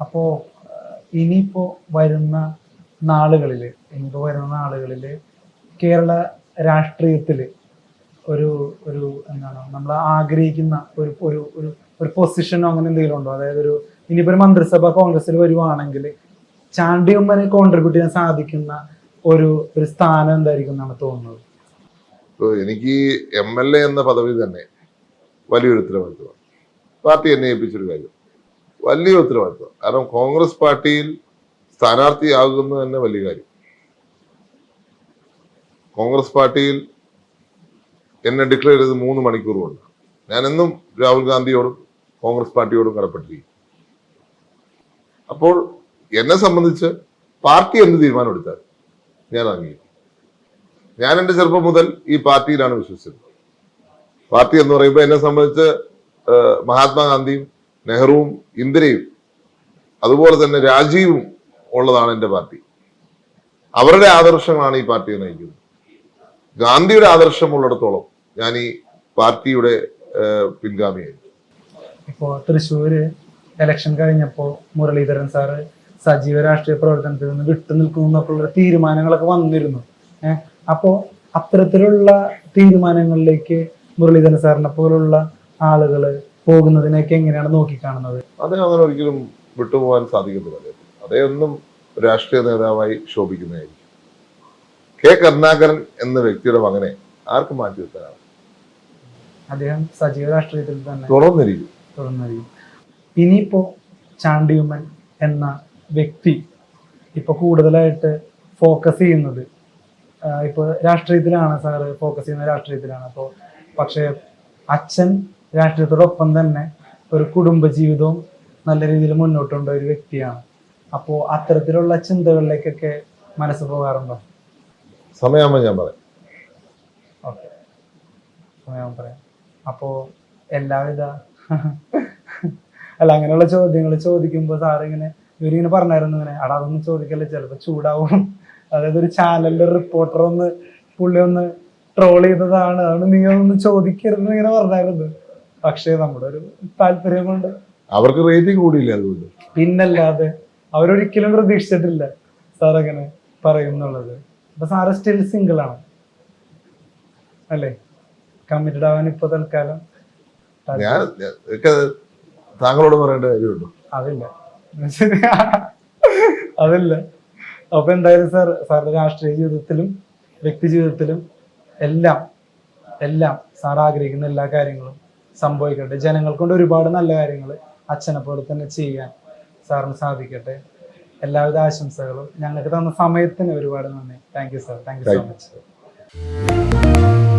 അപ്പോൾ ഇനിയിപ്പോൾ വരുന്ന നാളുകളിൽ ഇനിയിപ്പോൾ വരുന്ന നാളുകളിൽ കേരള രാഷ്ട്രീയത്തിൽ ഒരു ഒരു എന്താണ് നമ്മൾ ആഗ്രഹിക്കുന്ന ഒരു ഒരു ഒരു ഒരു പൊസിഷനോ അങ്ങനെ എന്തെങ്കിലും ഉണ്ടോ? അതായത് ഒരു ഇനിയിപ്പോൾ ഒരു മന്ത്രിസഭ കോൺഗ്രസിൽ വരുവാണെങ്കിൽ ചാണ്ടിയമ്മനെ കോൺട്രിബ്യൂട്ട് ചെയ്യാൻ സാധിക്കുന്ന ഒരു ഒരു സ്ഥാനം എന്തായിരിക്കും എന്നാണ് തോന്നുന്നത്? എനിക്ക് എം എൽ എ എന്ന പദവി തന്നെ വലിയൊരു ഉത്തരവാദിത്വമാണ്. പാർട്ടി എന്നെ ഏൽപ്പിച്ചൊരു കാര്യം. വലിയ ഉത്തരവാദിത്വം. കാരണം കോൺഗ്രസ് പാർട്ടിയിൽ സ്ഥാനാർത്ഥിയാകുന്നത് തന്നെ വലിയ കാര്യം. കോൺഗ്രസ് പാർട്ടിയിൽ എന്നെ ഡിക്ലെയർ ചെയ്ത് മൂന്ന് മണിക്കൂർ കൊണ്ട് ഞാൻ എന്നും രാഹുൽ ഗാന്ധിയോടും കോൺഗ്രസ് പാർട്ടിയോടും കടപ്പെട്ടിരിക്കും. അപ്പോൾ എന്നെ സംബന്ധിച്ച് പാർട്ടി എന്ത് തീരുമാനം എടുത്താൽ ഞാൻ അംഗീകരിക്കും ഞാൻ എന്റെ ചെറുപ്പം മുതൽ ഈ പാർട്ടിയിലാണ് വിശ്വസിച്ചിരുന്നത്. പാർട്ടി എന്ന് പറയുമ്പോൾ എന്നെ സംബന്ധിച്ച് മഹാത്മാഗാന്ധിയും നെഹ്റുവും ഇന്ദിരയും അതുപോലെ തന്നെ രാജീവും ഉള്ളതാണ് എന്റെ പാർട്ടി. അവരുടെ ആദർശങ്ങളാണ് ഈ പാർട്ടിയെ നയിക്കുന്നത്. ഗാന്ധിയുടെ ആദർശം ഉള്ളിടത്തോളം ഞാൻ ഈ പാർട്ടിയുടെ പിൻഗാമിയായിരുന്നു ഇപ്പോ തൃശ്ശൂര് ഇലക്ഷൻ കഴിഞ്ഞപ്പോൾ മുരളീധരൻ സാറ് സജീവ രാഷ്ട്രീയ പ്രവർത്തനത്തിൽ നിന്ന് വിട്ടു നിൽക്കുന്നൊക്കെയുള്ള തീരുമാനങ്ങളൊക്കെ വന്നിരുന്നു. ഏഹ് അപ്പോൾ അത്തരത്തിലുള്ള തീരുമാനങ്ങളിലേക്ക് മുരളീധരൻ സാറിനെ പോലുള്ള ആളുകൾ പോകുന്നതിനെയൊക്കെ എങ്ങനെയാണ് നോക്കിക്കാണുന്നത്? അദ്ദേഹം അങ്ങനെ ഒരിക്കലും വിട്ടുപോകാൻ സാധിക്കത്തില്ല. അദ്ദേഹത്തിന് അദ്ദേഹം രാഷ്ട്രീയ നേതാവായി ശോഭിക്കുന്നതായിരിക്കും. കെ. കരുണാകരൻ എന്ന വ്യക്തിയുടെ മകനെ ആർക്കും മാറ്റി നിർത്താനാണ്? അദ്ദേഹം സജീവ രാഷ്ട്രീയത്തിൽ തന്നെ തുറന്നിരിക്കും തുടർന്നറിയും ഇനിയിപ്പോ ചാണ്ടിയുമൻ എന്ന വ്യക്തി ഇപ്പൊ കൂടുതലായിട്ട് ഫോക്കസ് ചെയ്യുന്നത് ഇപ്പൊ രാഷ്ട്രീയത്തിലാണ് സാറ് ഫോക്കസ് ചെയ്യുന്ന രാഷ്ട്രീയത്തിലാണ്. അപ്പോൾ പക്ഷേ അച്ഛൻ രാഷ്ട്രീയത്തോടൊപ്പം തന്നെ ഒരു കുടുംബജീവിതവും നല്ല രീതിയിൽ മുന്നോട്ട് കൊണ്ട ഒരു വ്യക്തിയാണ്. അപ്പോൾ അത്തരത്തിലുള്ള ചിന്തകളിലേക്കൊക്കെ മനസ്സ് പോകാറുണ്ടോ? സമയമാകുമ്പോൾ ഞാൻ പറയാം. ഓക്കെ. ഞാൻ പറയാം. അപ്പോൾ എല്ലാവിധ അല്ല അങ്ങനെയുള്ള ചോദ്യങ്ങൾ ചോദിക്കുമ്പോൾ സാറിങ്ങനെ ഇവരിങ്ങനെ പറഞ്ഞായിരുന്നു ഇങ്ങനെ അടാ അതൊന്നും ചോദിക്കല്ലേ ചിലപ്പോൾ ചൂടാവും. അതായത് ഒരു ചാനലിലെ റിപ്പോർട്ടർ ഒന്ന് പുള്ളി ഒന്ന് ട്രോൾ ചെയ്തതാണ് അതുകൊണ്ട് നീ ഒന്നും ചോദിക്കരുതെന്ന് ഇങ്ങനെ പറഞ്ഞായിരുന്നു. പക്ഷേ നമ്മുടെ ഒരു താല്പര്യം കൊണ്ട്. അവർക്ക് റേറ്റിംഗ് കൂടിയില്ല അതുകൊണ്ട്? പിന്നല്ലാതെ അവരൊരിക്കലും പ്രതീക്ഷിച്ചിട്ടില്ല സാർ അങ്ങനെ പറയുന്നുള്ളത്. അപ്പൊ സാറ് സ്റ്റിൽ സിംഗിൾ ആണ്. അല്ലേ? കമ്മിറ്റഡ് ആവാൻ ഇപ്പൊ തൽക്കാലം ഞാൻ താങ്കളോട് പറയേണ്ട കാര്യമുണ്ടോ? അതില്ല. അതില്ല. അപ്പൊ എന്തായാലും സാർ സാറിന്റെ രാഷ്ട്രീയ ജീവിതത്തിലും വ്യക്തി ജീവിതത്തിലും എല്ലാം എല്ലാം സാർ ആഗ്രഹിക്കുന്ന എല്ലാ കാര്യങ്ങളും സംഭവിക്കട്ടെ. ജനങ്ങൾ കൊണ്ട് ഒരുപാട് നല്ല കാര്യങ്ങൾ അച്ഛനെ പോലെ തന്നെ ചെയ്യാൻ സാറിന് സാധിക്കട്ടെ. എല്ലാവിധ ആശംസകളും ഞങ്ങൾക്ക് തന്ന സമയത്തിന് ഒരുപാട് നന്ദി. Thank you sir thank you so Thank you. Much